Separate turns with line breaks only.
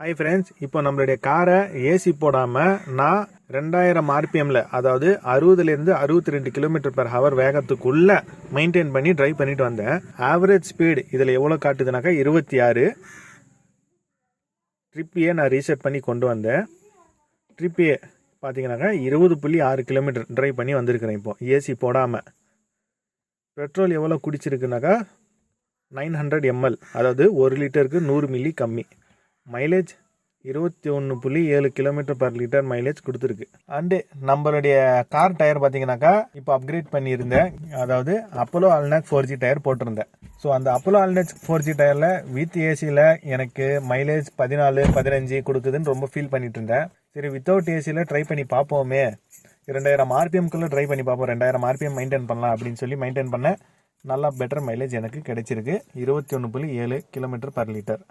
Hi friends இப்போ நம்மளுடைய காரை ஏசி போடாமல் நான் ரெண்டாயிரம் ஆர்பிஎம்மில் அதாவது அறுபதுலேருந்து அறுபத்தி ரெண்டு கிலோமீட்டர் பெர் ஹவர் வேகத்துக்குள்ளே மெயின்டைன் பண்ணி டிரைவ் பண்ணிட்டு வந்தேன். ஆவரேஜ் ஸ்பீடு இதில் எவ்வளோ காட்டுதுனாக்கா இருபத்தி ஆறு. ட்ரிப்பியே நான் ரீசெட் பண்ணி கொண்டு வந்தேன். ட்ரிப்பியே பார்த்தீங்கன்னாக்கா இருபது புள்ளி ஆறு கிலோமீட்டர் டிரைவ் பண்ணி வந்திருக்கிறேன் இப்போ ஏசி போடாமல் பெட்ரோல் எவ்வளோ குடிச்சிருக்குனாக்கா நைன் ஹண்ட்ரட் எம்எல் அதாவது ஒரு லிட்டருக்கு நூறு மில்லி கம்மி. மைலேஜ் இருபத்தி ஒன்று புள்ளி ஏழு கிலோமீட்டர் பர் லிட்டர் மைலேஜ் கொடுத்துருக்கு. அண்டு நம்மளுடைய கார் டயர் பார்த்தீங்கன்னாக்கா இப்போ அப்கிரேட் பண்ணியிருந்தேன். அதாவது Apollo Alnac four G tyre போட்டிருந்தேன். ஸோ அந்த அப்போலோ அல்னாக் ஃபோர் ஜி டயரில் வித் ஏசியில் எனக்கு மைலேஜ் பதினாலு பதினஞ்சு கொடுக்குதுன்னு ரொம்ப ஃபீல் பண்ணிட்டு இருந்தேன். சரி வித்தவுட் ஏசியில் ட்ரை பண்ணி பார்ப்போமே. ரெண்டாயிரம் ஆர்பிஎம்குள்ளே ட்ரை பண்ணி பார்ப்போம். ரெண்டாயிரம் ஆர்பிஎம் மெயின்டைன் பண்ணலாம் அப்படின்னு சொல்லி மெயின்டைன் பண்ணேன். நல்லா பெட்டர் மைலேஜ் எனக்கு கிடைச்சிருக்கு. இருபத்தி ஒன்று புள்ளி ஏழு கிலோமீட்டர் பர் லிட்டர்